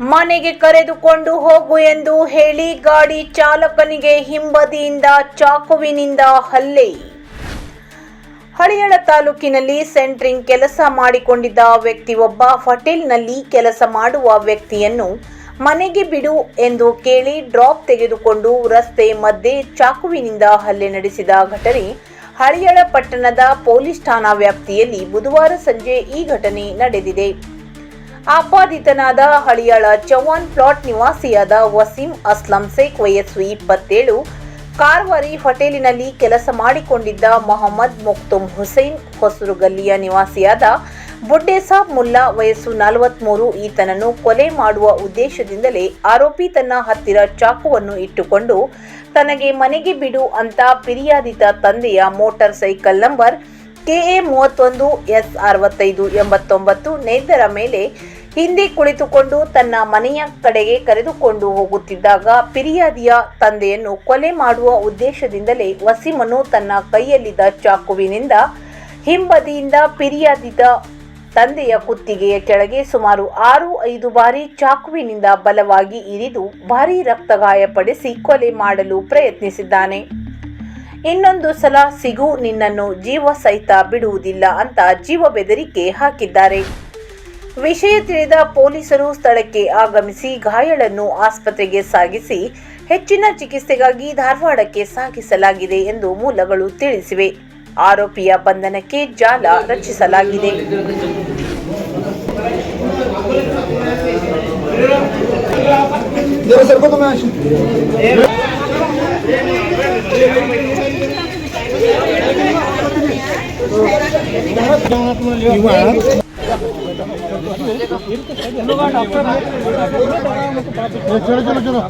ಮನೆಗೆ ಕರೆದುಕೊಂಡು ಹೋಗು ಎಂದು ಹೇಳಿ ಗಾಡಿ ಚಾಲಕನಿಗೆ ಹಿಂಬದಿಯಿಂದ ಚಾಕುವಿನಿಂದ ಹಲ್ಲೆ. ಹಳಿಯಳ ತಾಲೂಕಿನಲ್ಲಿ ಸೆಂಟ್ರಿಂಗ್ ಕೆಲಸ ಮಾಡಿಕೊಂಡಿದ್ದ ವ್ಯಕ್ತಿಯೊಬ್ಬ ಹೋಟೆಲ್ನಲ್ಲಿ ಕೆಲಸ ಮಾಡುವ ವ್ಯಕ್ತಿಯನ್ನು ಮನೆಗೆ ಬಿಡು ಎಂದು ಕೇಳಿ ಡ್ರಾಪ್ ತೆಗೆದುಕೊಂಡು ರಸ್ತೆ ಮಧ್ಯೆ ಚಾಕುವಿನಿಂದ ಹಲ್ಲೆ ನಡೆಸಿದ ಘಟನೆ ಹಳಿಯಳ ಪಟ್ಟಣದ ಪೊಲೀಸ್ ಠಾಣಾ ವ್ಯಾಪ್ತಿಯಲ್ಲಿ ಬುಧವಾರ ಸಂಜೆ ಈ ಘಟನೆ ನಡೆದಿದೆ. ಆಪಾದಿತನಾದ ಹಳಿಯಾಳ ಚೌಹಾನ್ ಪ್ಲಾಟ್ ನಿವಾಸಿಯಾದ ವಸೀಂ ಅಸ್ಲಂ ಸೇಖ್ ವಯಸ್ಸು ಇಪ್ಪತ್ತೇಳು, ಕಾರ್ವಾರಿ ಹೋಟೆಲಿನಲ್ಲಿ ಕೆಲಸ ಮಾಡಿಕೊಂಡಿದ್ದ ಮೊಹಮ್ಮದ್ ಮುಕ್ತುಮ್ ಹುಸೈನ್ ಹೊಸರು ಗಲ್ಲಿಯ ನಿವಾಸಿಯಾದ ಬುಡ್ಡೇಸಾಬ್ ಮುಲ್ಲಾ ವಯಸ್ಸು ನಲವತ್ಮೂರು, ಈತನನ್ನು ಕೊಲೆ ಮಾಡುವ ಉದ್ದೇಶದಿಂದಲೇ ಆರೋಪಿ ತನ್ನ ಹತ್ತಿರ ಚಾಕುವನ್ನು ಇಟ್ಟುಕೊಂಡು, ತನಗೆ ಮನೆಗೆ ಬಿಡು ಅಂತ ಫಿರ್ಯಾದಿತ ತಂದೆಯ ಮೋಟಾರ್ ಸೈಕಲ್ ನಂಬರ್ ಕೆಎ ಮೂವತ್ತೊಂದು ಎಸ್ ಅರವತ್ತೈದು ಎಂಬತ್ತೊಂಬತ್ತು ನೇದರ ಮೇಲೆ ಹಿಂದೆ ಕುಳಿತುಕೊಂಡು ತನ್ನ ಮನೆಯ ಕಡೆಗೆ ಕರೆದುಕೊಂಡು ಹೋಗುತ್ತಿದ್ದಾಗ ಪಿರಿಯಾದಿಯ ತಂದೆಯನ್ನು ಕೊಲೆ ಮಾಡುವ ಉದ್ದೇಶದಿಂದಲೇ ವಸೀಮನು ತನ್ನ ಕೈಯಲ್ಲಿದ್ದ ಚಾಕುವಿನಿಂದ ಹಿಂಬದಿಯಿಂದ ಪಿರಿಯಾದಿದ ತಂದೆಯ ಕುತ್ತಿಗೆಯ ಕೆಳಗೆ ಸುಮಾರು ಆರು ಐದು ಬಾರಿ ಚಾಕುವಿನಿಂದ ಬಲವಾಗಿ ಇರಿದು ಭಾರೀ ರಕ್ತಗಾಯಪಡಿಸಿ ಕೊಲೆ ಮಾಡಲು ಪ್ರಯತ್ನಿಸಿದ್ದಾನೆ. ಇನ್ನೊಂದು ಸಲ ಸಿಗು ನಿನ್ನನ್ನು ಜೀವ ಸಹಿತ ಬಿಡುವುದಿಲ್ಲ ಅಂತ ಜೀವ ಬೆದರಿಕೆ ಹಾಕಿದ್ದಾರೆ. ವಿಷಯ ತಿಳಿದ ಪೊಲೀಸರು ಸ್ಥಳಕ್ಕೆ ಆಗಮಿಸಿ ಗಾಯಳನ್ನು ಆಸ್ಪತ್ರೆಗೆ ಸಾಗಿಸಿ ಹೆಚ್ಚಿನ ಚಿಕಿತ್ಸೆಗಾಗಿ ಧಾರವಾಡಕ್ಕೆ ಸಾಗಿಸಲಾಗಿದೆ ಎಂದು ಮೂಲಗಳು ತಿಳಿಸಿವೆ. ಆರೋಪಿಯ ಬಂಧನಕ್ಕೆ ಜಾಲ ರಚಿಸಲಾಗಿದೆ. चलो चलो चलो।